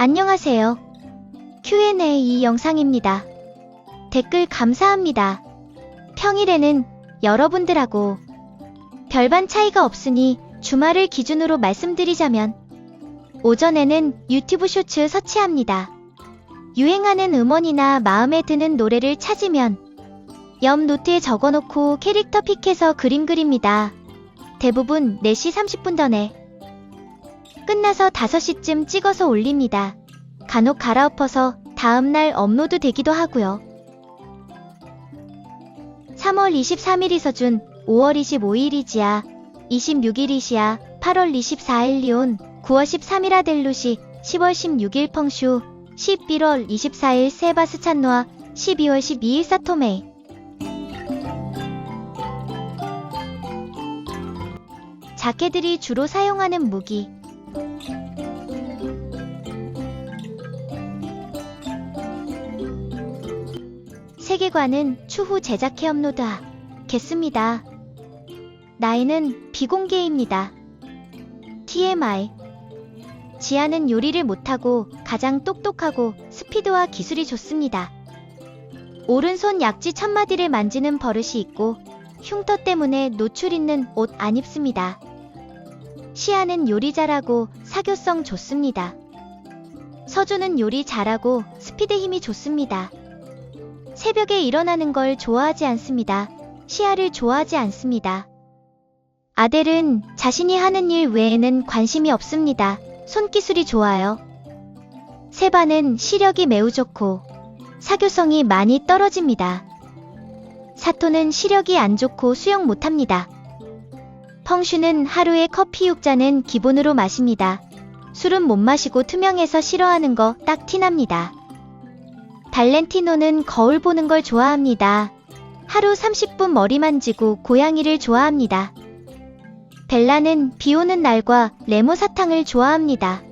안녕하세요. Q&A 영상입니다. 댓글 감사합니다. 평일에는 여러분들하고 별반 차이가 없으니 주말을 기준으로 말씀드리자면 오전에는 유튜브 쇼츠 서치합니다. 유행하는 음원이나 마음에 드는 노래를 찾으면 옆 노트에 적어놓고 캐릭터 픽해서 그림 그립니다. 대부분 4시 30분 전에 끝나서 5시쯤 찍어서 올립니다. 간혹 갈아엎어서 다음날 업로드 되기도 하고요. 3월 23일이 서준, 5월 25일이 지아, 26일이 시아, 8월 24일 리온, 9월 13일 아델루시, 10월 16일 펑슈, 11월 24일 세바스찬노아, 12월 12일 사토메이. 자켓들이 주로 사용하는 무기. 세계관은 추후 제작해 업로드하겠습니다. 나이는 비공개입니다. TMI 지아는 요리를 못하고 가장 똑똑하고 스피드와 기술이 좋습니다. 오른손 약지 천마디를 만지는 버릇이 있고 흉터 때문에 노출 있는 옷 안 입습니다. 시아는 요리 잘하고 사교성 좋습니다. 서주는 요리 잘하고 스피드 힘이 좋습니다. 새벽에 일어나는 걸 좋아하지 않습니다. 시아를 좋아하지 않습니다. 아델은 자신이 하는 일 외에는 관심이 없습니다. 손기술이 좋아요. 세바는 시력이 매우 좋고 사교성이 많이 떨어집니다. 사토는 시력이 안 좋고 수영 못합니다. 펑슈는 하루에 커피 6잔은 기본으로 마십니다. 술은 못 마시고 투명해서 싫어하는 거 딱 티납니다. 발렌티노는 거울 보는 걸 좋아합니다. 하루 30분 머리 만지고 고양이를 좋아합니다. 벨라는 비 오는 날과 레모 사탕을 좋아합니다.